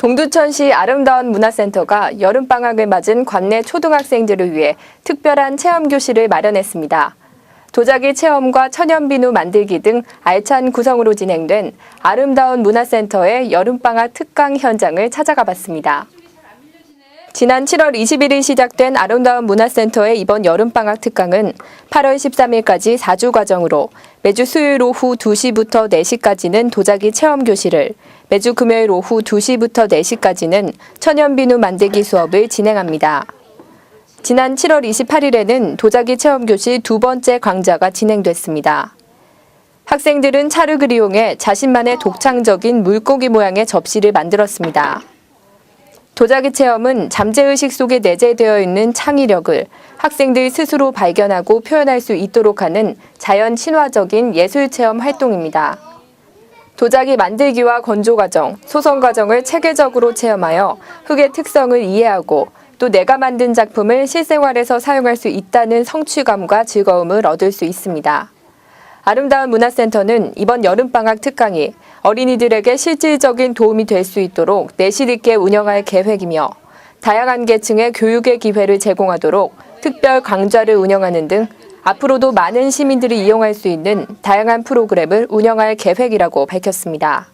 동두천시 아름다운 문화센터가 여름방학을 맞은 관내 초등학생들을 위해 특별한 체험교실을 마련했습니다. 도자기 체험과 천연비누 만들기 등 알찬 구성으로 진행된 아름다운 문화센터의 여름방학 특강 현장을 찾아가 봤습니다. 지난 7월 21일 시작된 아름다운 문화센터의 이번 여름방학 특강은 8월 13일까지 4주 과정으로 매주 수요일 오후 2시부터 4시까지는 도자기 체험 교실을, 매주 금요일 오후 2시부터 4시까지는 천연비누 만들기 수업을 진행합니다. 지난 7월 28일에는 도자기 체험 교실 두 번째 강좌가 진행됐습니다. 학생들은 찰흙을 이용해 자신만의 독창적인 물고기 모양의 접시를 만들었습니다. 도자기 체험은 잠재의식 속에 내재되어 있는 창의력을 학생들 스스로 발견하고 표현할 수 있도록 하는 자연 친화적인 예술 체험 활동입니다. 도자기 만들기와 건조 과정, 소성 과정을 체계적으로 체험하여 흙의 특성을 이해하고 또 내가 만든 작품을 실생활에서 사용할 수 있다는 성취감과 즐거움을 얻을 수 있습니다. 아름다운 문화센터는 이번 여름방학 특강이 어린이들에게 실질적인 도움이 될 수 있도록 내실 있게 운영할 계획이며 다양한 계층의 교육의 기회를 제공하도록 특별 강좌를 운영하는 등 앞으로도 많은 시민들이 이용할 수 있는 다양한 프로그램을 운영할 계획이라고 밝혔습니다.